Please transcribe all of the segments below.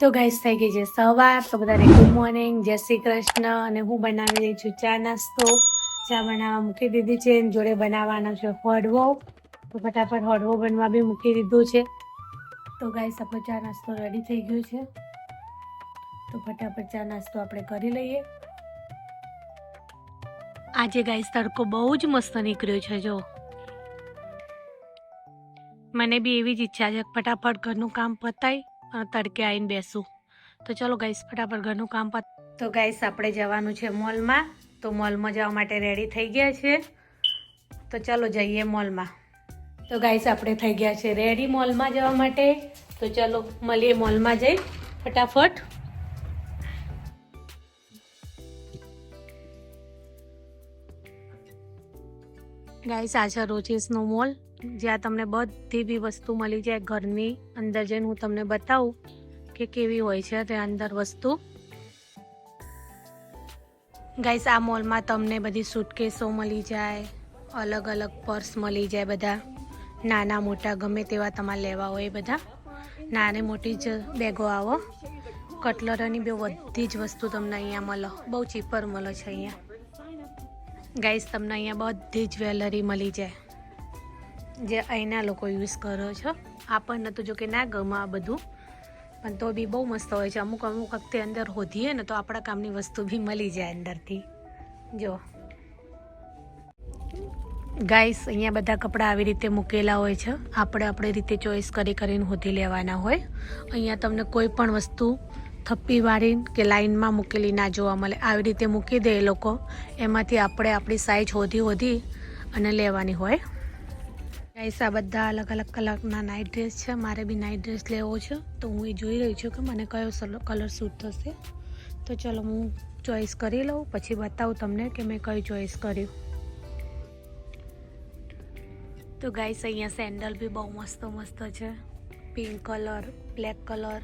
તો ગાઈસ થઈ ગઈ છે સવાર. તો બધાને ગુડ મોર્નિંગ જય શ્રી કૃષ્ણ. અને હું બનાવી રહી છું ચા નાસ્તો. ચા બનાવવા મૂકી દીધી છે જોડે બનાવવાનો છે હળવો. તો ફટાફટ હળવો બનવા બી મૂકી દીધું છે. તો ગાઈસ આપણો ચા નાસ્તો રેડી થઈ ગયો છે. તો ફટાફટ ચા નાસ્તો આપણે કરી લઈએ. આજે ગાઈસ તડકો બહુ જ મસ્ત નીકળ્યો છે, જો. મને બી એવી જ ઈચ્છા છે ફટાફટ ઘરનું કામ પતાય. તડકે આવીને બેસું. તો ચલો ગાઈસ ફટાફટ ઘરનું કામ પત તો ગાઈસ આપણે જવાનું છે મોલમાં. તો મોલમાં જવા માટે રેડી થઈ ગયા છે. તો ચલો જઈએ મોલમાં. તો ગાઈસ આપણે થઈ ગયા છે રેડી મોલમાં જવા માટે. તો ચલો મળીએ મોલમાં જઈ. ફટાફટ. ગાઈસ આ છે રોચીસનો મોલ. જ્યાં તમને બધી બી વસ્તુ મળી જાય ઘરની અંદર જઈને હું તમને બતાવું કે કેવી હોય છે તે અંદર વસ્તુ. ગાઈસ આ મોલમાં તમને બધી સૂટકેસો મળી જાય, અલગ અલગ પર્સ મળી જાય બધા. નાના મોટા ગમે તેવા તમારે લેવા હોય બધા. નાની મોટી જ બેગો આવો. કટલરની બે બધી જ વસ્તુ તમને અહીંયા મળો. બહુ ચીપર મળો છે અહીંયા. ગાઈસ તમને અહીંયા બધી જ જ્વેલરી મળી જાય. જે અહીંના લોકો યુઝ કરો છો. આપણને તો જો કે ના ગમે આ બધું. પણ તો બી બહુ મસ્ત હોય છે. અમુક અમુક વખતે અંદર હોધીએ ને તો આપણા કામની વસ્તુ બી મળી જાય અંદરથી. જો. ગાઈસ અહીંયા બધા કપડાં આવી રીતે મૂકેલા હોય છે. આપણે આપણે રીતે ચોઈસ કરી કરીને હોધી લેવાના હોય. અહીંયા તમને કોઈ પણ વસ્તુ થપ્પી વાળી કે લાઇનમાં મૂકેલી ના જોવા મળે. આવી રીતે મૂકી દે એ લોકો. એમાંથી આપણે આપણી સાઈઝ હોધી હોધી અને લેવાની હોય. ગાઈસ આ બધા અલગ અલગ કલરના નાઇટ ડ્રેસ છે. મારે બી નાઇટ ડ્રેસ લેવો છે. તો હું એ જોઈ રહી છું કે મને કયો કલર સૂટ થશે. તો ચલો હું ચોઈસ કરી લઉં. પછી બતાવું તમને કે મેં કયું ચોઈસ કર્યું. તો ગાઈસ અહીંયા સેન્ડલ બી બહુ મસ્ત મસ્ત છે. પિંક કલર બ્લેક કલર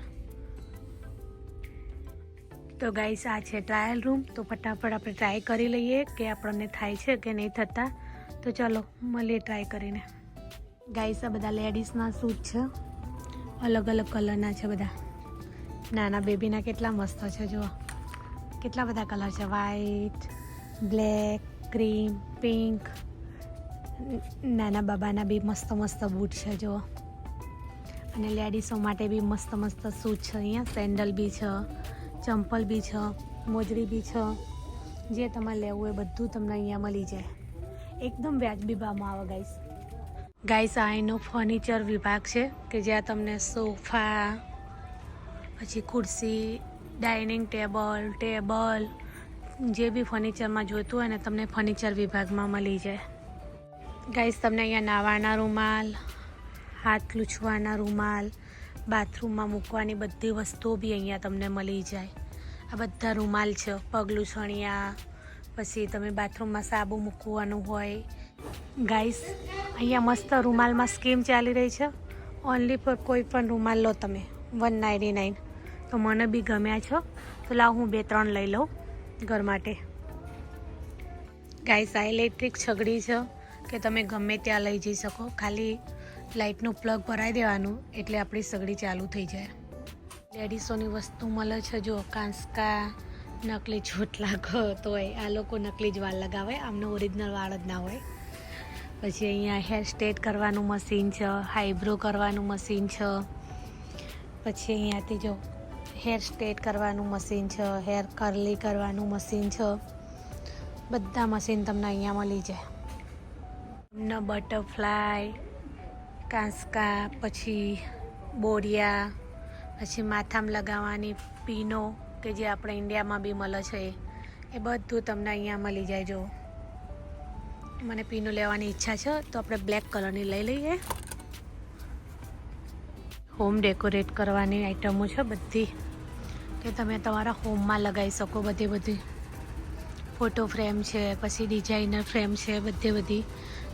તો ગાઈસ આ છે ટ્રાયલ રૂમ તો ફટાફટ આપણે ટ્રાય કરી લઈએ કે આપણને થાય છે કે નહીં થતા. તો ચલો, મળીએ ટ્રાય કરીને. ગાઈસ આ બધા લેડીઝના સૂટ છે. અલગ અલગ કલરના છે બધા. નાના બેબીના કેટલા મસ્ત છે, જુઓ. કેટલા બધા કલર છે. વ્હાઈટ બ્લેક ક્રીમ પિંક નાના બાબાના બી મસ્ત મસ્ત બૂટ છે, જુઓ. અને લેડીઝો માટે બી મસ્ત મસ્ત સૂટ છે અહીંયા. સેન્ડલ બી છે, ચંપલ બી છે, મોજડી બી છે. જે તમારે લેવું એ બધું તમને અહીંયા મળી જાય. એકદમ વ્યાજબી ભાવમાં આવે ગાઈસ ગાઈસ આ એનો ફર્નિચર વિભાગ છે કે જ્યાં તમને સોફા, પછી ખુરશી ડાઇનિંગ ટેબલ ટેબલ જે બી ફર્નિચરમાં જોઈતું હોય ને તમને ફર્નિચર વિભાગમાં મળી જાય. ગાઈસ તમને અહીંયા નાવાના રૂમાલ, હાથ લૂછવાના રૂમાલ, બાથરૂમમાં મૂકવાની બધી વસ્તુઓ બી અહીંયા તમને મળી જાય. આ બધા રૂમાલ છે પગલું છણિયા પછી તમે બાથરૂમમાં સાબુ મૂકવાનું હોય. ગાઈસ અહીંયા મસ્ત રૂમાલમાં સ્કીમ ચાલી રહી છે. ઓનલી પર કોઈ પણ રૂમાલ લો તમે. વન નાઇન્ટી નાઇન તો મને બી ગમ્યા છો. તો લાવ હું બે ત્રણ લઈ લઉં ઘર માટે. ગાઈસ આ ઇલેક્ટ્રિક છગડી છે કે તમે ગમે ત્યાં લઈ જઈ શકો. ખાલી લાઇટનું પ્લગ ભરાઈ દેવાનું એટલે આપણી સગડી ચાલુ થઈ જાય. લેડીસોની વસ્તુ મળે છે જો, કાંસકા, નકલી ચોટલા તો હોય. આ લોકો નકલી જ વાળ લગાવે. આમનો ઓરિજિનલ વાળ જ ના હોય. પછી અહીંયા હેર સ્ટેટ કરવાનું મશીન છે હાઈબ્રો કરવાનું મશીન છે. પછી અહીંયાથી જો હેર સ્ટેટ કરવાનું મશીન છે, હેર કર્લી કરવાનું મશીન છે. બધા મશીન તમને અહીંયા મળી જાય. તમને બટરફ્લાય, કાંસકા, પછી બોરિયા, પછી માથામાં લગાવવાની પીનો, કે જે આપણે ઇન્ડિયામાં બી મળે છે એ બધું તમને અહીંયા મળી જાય જો. મને પીનું લેવાની ઈચ્છા છે, તો આપણે બ્લેક કલરની લઈ લઈએ. હોમ ડેકોરેટ કરવાની આઈટમો છે બધી. કે તમે તમારા હોમમાં લગાવી શકો બધી બધી. ફોટો ફ્રેમ છે, પછી ડિઝાઇનર ફ્રેમ છે, બધી બધી.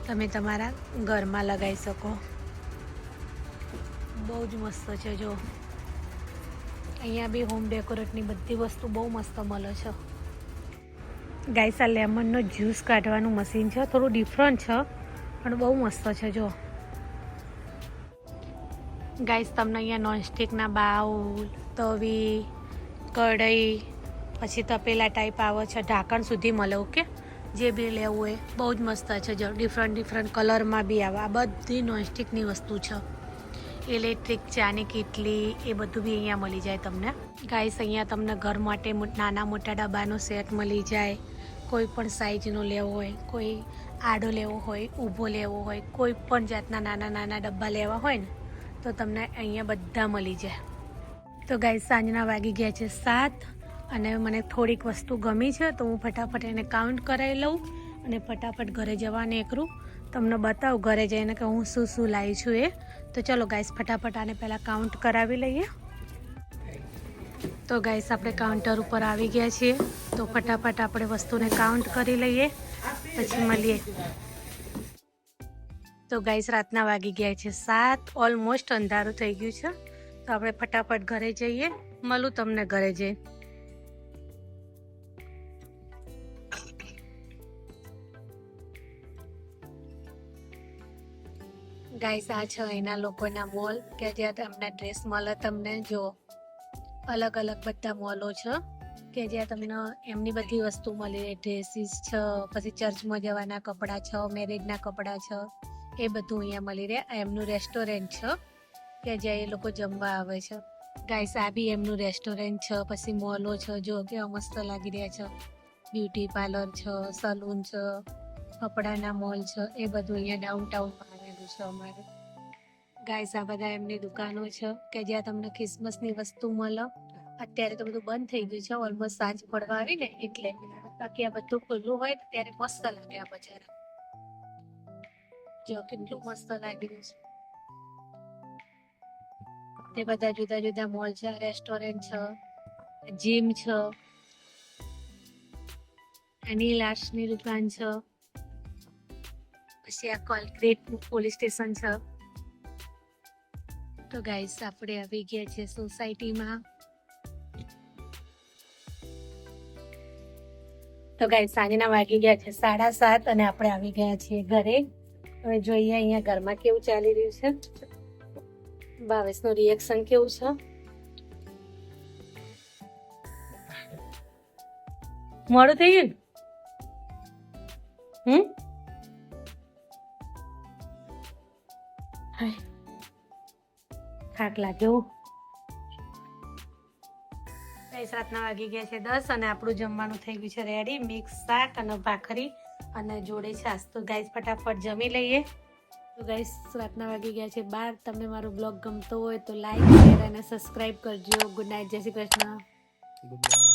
તમે તમારા ઘરમાં લગાવી શકો. બહુ જ મસ્ત છે જો. અહીંયા બી હોમ ડેકોરેટની બધી વસ્તુ બહુ મસ્ત મળે છે. ગાઈસ, આ લેમનનો જ્યુસ કાઢવાનું મશીન છે. થોડું ડિફરન્ટ છે, પણ બહુ મસ્ત છે, જો. ગાઈસ, તમને અહીંયા નોનસ્ટિકના બાઉલ, તવી, કઢાઈ, પછી તપેલા ટાઈપ આવે છે. ઢાંકણ સુધી મળે ઓકે જે બી લેવું એ બહુ જ મસ્ત છે, જો. ડિફરન્ટ ડિફરન્ટ કલરમાં બી આવે. આ બધી નોનસ્ટિકની વસ્તુ છે. ઇલેક્ટ્રિક ચાની કીટલી એ બધું બી અહીંયા મળી જાય તમને. ગાઈસ અહીંયા તમને ઘર માટે નાના મોટા ડબ્બાનો સેટ મળી જાય. કોઈ પણ સાઇઝનો લેવો હોય, કોઈ આડો લેવો હોય, ઊભો લેવો હોય, કોઈ પણ જાતના નાના નાના ડબ્બા લેવા હોય ને, તો તમને અહીંયા બધા મળી જાય. તો ગાઈસ સાંજના વાગી ગયા છે સાત અને મને થોડીક વસ્તુ ગમી છે, તો હું ફટાફટ એને કાઉન્ટ કરાવી લઉં અને ફટાફટ ઘરે જવા નીકળું તમને બતાવું ઘરે જઈને કે હું શું શું લાવી છું એ. તો ચલો ગાઈસ ફટાફટ આને પહેલાં કાઉન્ટ કરાવી લઈએ. તો ગાઈસ આપણે કાઉન્ટર ઉપર આવી ગયા છીએ. તો ફટાફટ આપણે વસ્તુને કાઉન્ટ કરી લઈએ. પછી મળીએ. તો ગાઈસ રાતના વાગી ગયા છે સાત. ઓલમોસ્ટ અંધારું થઈ ગયું છે. તો આપણે ફટાફટ ઘરે જઈએ. મળું તમને ઘરે જઈ ગાઈસ, આ છે એના લોકોના મોલ, કે જ્યાં તમને ડ્રેસ મળે તમને જો અલગ અલગ બધા મોલો છે, કે જ્યાં તમને એમની બધી વસ્તુ મળી રહે ડ્રેસીસ છે, પછી ચર્ચમાં જવાના કપડાં છે મેરેજના કપડાં છે, એ બધું અહીંયા મળી રહે. એમનું રેસ્ટોરન્ટ છે, કે જ્યાં એ લોકો જમવા આવે છે. ગાઈસ, આ બી એમનું રેસ્ટોરન્ટ છે, પછી મોલો છે, જો કેવા મસ્ત લાગી રહ્યા છે. બ્યુટી પાર્લર છે, સલૂન છે, કપડાના મોલ છે, એ બધું અહીંયા ડાઉનટાઉનમાં આવેલું છે અમારે? ગાઈસ આ બધા એમની દુકાનો છે કે જ્યાં તમને ક્રિસમસની વસ્તુ મળે. અત્યારે તો બધું બંધ થઈ ગયું છે ઓલમોસ્ટ સાંજ પડવા આવી ને એટલે બાકી આ બધું ખુલ્લું હોય ત્યારે મસ્ત લાગે આ બજાર. જો કેટલું મસ્ત લાગી રહ્યું છે. તે બધા જુદા જુદા મોલ છે રેસ્ટોરન્ટ છે જીમ છે અનિલ આર્ટ્સની દુકાન છે. પછી આ કોલક્રેટ પોલીસ સ્ટેશન છે. તો ગાઈસ આપણે આવી ગયા છે સોસાયટીમાં. તો ગાઈસ સાંજના વાગી ગયા છે સાડા સાત અને આપણે આવી ગયા છીએ ઘરે. હવે જોઈએ અહીંયા ઘરમાં કેવું ચાલી રહ્યું છે. ભાવેશનું રિએક્શન કેવું છે? મોડું થઈ ગયું? હમ? થાક લાગ્યો ગાઈસ રાતના વાગી ગયા છે દસ અને આપણું જમવાનું થઈ ગયું છે રેડી મિક્સ શાક અને ભાખરી અને જોડે છાશ. તો ગાઈસ ફટાફટ જમી લઈએ. તો ગાઈસ રાતના વાગી ગયા છે બાર. તમને મારો બ્લોગ ગમતો હોય તો લાઈક શેર અને સબસ્ક્રાઈબ કરજો. Good night Jai Shri Krishna. Good night.